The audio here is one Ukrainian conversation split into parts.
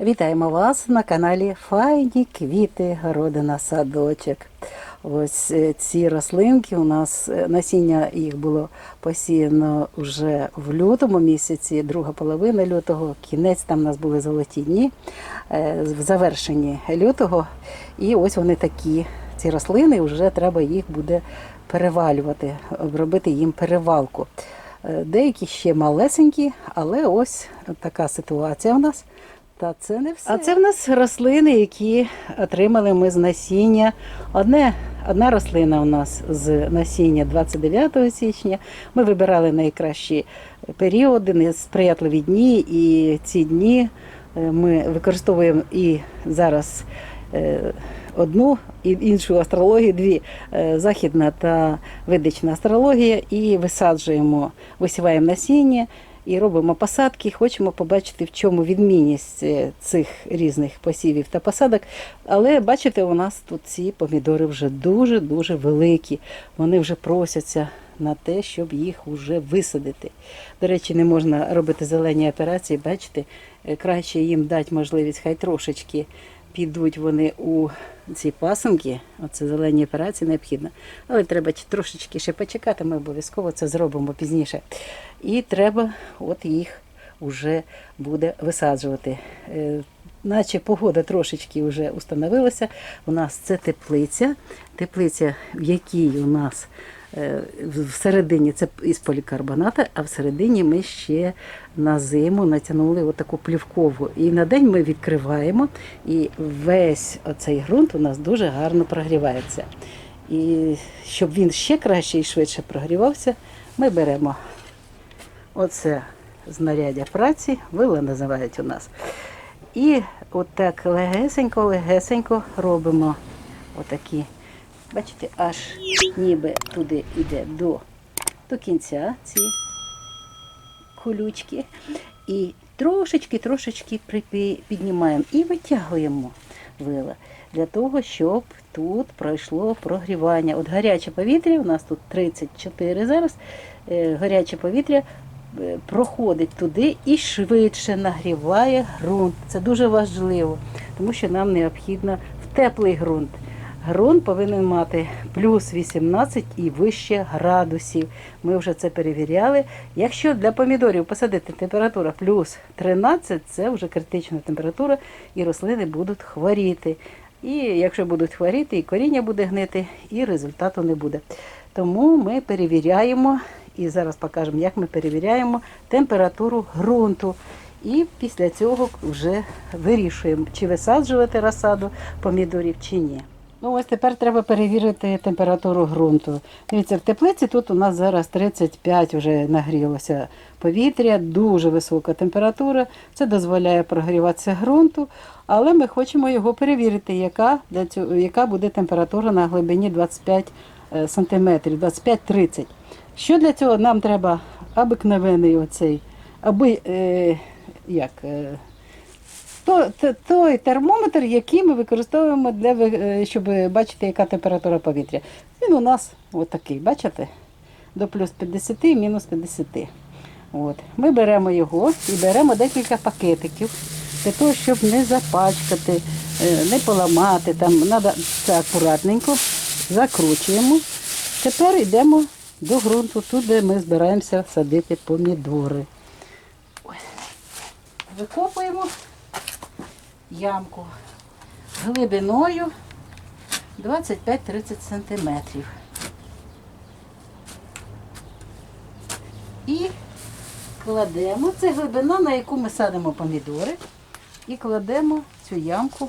Вітаємо вас на каналі Файні квіти, городина, садочок. Ось е, ці рослинки у нас е, насіння їх було посіяно вже в лютому місяці, друга половина лютого, кінець там у нас були золоті дні е, в завершенні лютого. І ось вони такі. Ці рослини вже треба їх буде перевалювати, робити їм перевалку. Деякі ще малесенькі, але ось така ситуація у нас. Та це не все. А це в нас рослини, які отримали ми з насіння. Одне, одна рослина у нас з насіння 29 січня. Ми вибирали найкращі періоди, несприятливі дні, і ці дні е, ми використовуємо і зараз. е, Одну і іншу астрологію, дві е, західна та ведична астрологія, і висаджуємо, висіваємо насіння і робимо посадки. Хочемо побачити, в чому відмінність е, цих різних посівів та посадок. Але бачите, у нас тут ці помідори вже дуже-дуже великі. Вони вже просяться на те, щоб їх вже висадити. До речі, не можна робити зелені операції. Бачите, Е, краще їм дати можливість, хай трошечки підуть вони у ці пасенки. Оце зелені операції необхідно. Але треба трошечки ще почекати, ми обов'язково це зробимо пізніше. І треба от їх вже буде висаджувати. Е, Наче погода трошечки вже установилася. У нас це теплиця, теплиця, в якій у нас всередині це із полікарбоната, а всередині ми ще на зиму натягнули отаку плівкову. І на день ми відкриваємо, і весь оцей ґрунт у нас дуже гарно прогрівається. І щоб він ще краще і швидше прогрівався, ми беремо оце знаряддя праці, вила називають у нас. І отак легесенько, легесенько робимо отакі. Бачите, аж ніби туди йде до, до кінця ці колючки. І трошечки, трошечки піднімаємо і витягуємо вила для того, щоб тут пройшло прогрівання. От гаряче повітря, у нас тут 34 зараз, е, гаряче повітря е, проходить туди і швидше нагріває ґрунт. Це дуже важливо, тому що нам необхідно в теплий ґрунт. Ґрунт повинен мати плюс 18 і вище градусів. Ми вже це перевіряли. Якщо для помідорів посадити температура плюс 13, це вже критична температура, і рослини будуть хворіти. І якщо будуть хворіти, і коріння буде гнити, і результату не буде. Тому ми перевіряємо, і зараз покажемо, як ми перевіряємо температуру ґрунту. І після цього вже вирішуємо, чи висаджувати розсаду помідорів, чи ні. Ну, ось тепер треба перевірити температуру ґрунту. Дивіться, в теплиці тут у нас зараз 35 вже нагрілося повітря, дуже висока температура. Це дозволяє прогріватися ґрунту, але ми хочемо його перевірити, яка, для цього, яка буде температура на глибині 25 е, сантиметрів, 25-30. Що для цього нам треба обикновений оцей, аби, е, як, е, то, то- той термометр, який ми використовуємо для е, щоб бачити, яка температура повітря. Він у нас отакий, бачите? До плюс 50 і мінус 50. От. Ми беремо його і беремо декілька пакетиків для того, щоб не запачкати, е, не поламати. Там треба це акуратненько закручуємо. Тепер йдемо до ґрунту, туди ми збираємося садити помідори. Викопуємо ямку глибиною 25-30 сантиметрів. І кладемо, це глибина, на яку ми садимо помідори, і кладемо цю ямку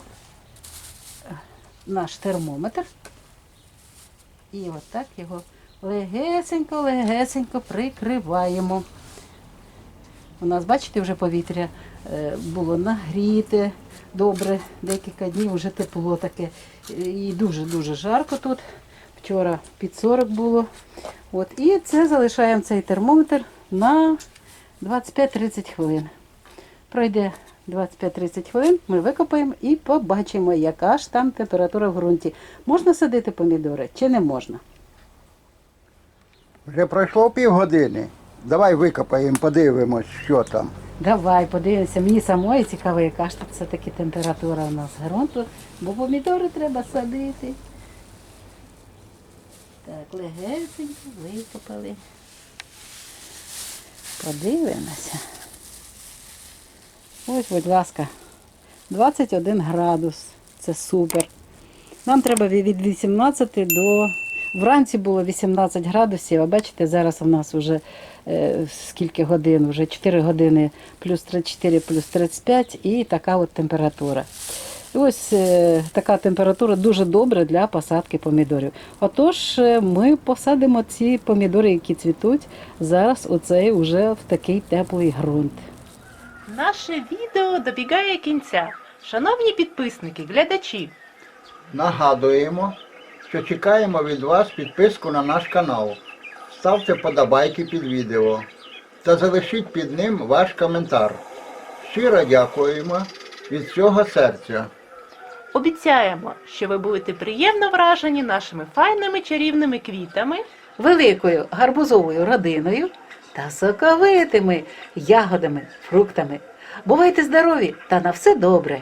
е, наш термометр. І отак його легесенько-легесенько прикриваємо. У нас, бачите, вже повітря е, було нагріте добре, декілька днів вже тепло таке. І дуже-дуже жарко тут. Вчора під 40 було. От. І це залишаємо цей термометр на 25-30 хвилин. Пройде 25-30 хвилин, ми викопаємо і побачимо, яка ж там температура в ґрунті. Можна садити помідори чи не можна? Вже пройшло півгодини. Давай викопаємо, подивимось, що там. Давай подивимося. Мені самої цікаво, яка ж тут все-таки температура у нас ґрунту, бо помідори треба садити. Так, легесенько викопали. Подивимося. Ось, будь ласка, 21 градус. Це супер. Нам треба від 18 до. Вранці було 18 градусів, а бачите, зараз у нас вже е, скільки годин, вже 4 години плюс 34, плюс 35 і така от температура. І ось е, така температура дуже добра для посадки помідорів. Отож, е, ми посадимо ці помідори, які цвітуть, зараз у цей уже в такий теплий ґрунт. Наше відео добігає кінця. Шановні підписники, глядачі, Нагадуємо, що чекаємо від вас підписку на наш канал. Ставте подобайки під відео та залишіть під ним ваш коментар. Щиро дякуємо від всього серця. обіцяємо, що ви будете приємно вражені нашими файними чарівними квітами. великою гарбузовою родиною та соковитими ягодами, фруктами. Бувайте здорові та на все добре!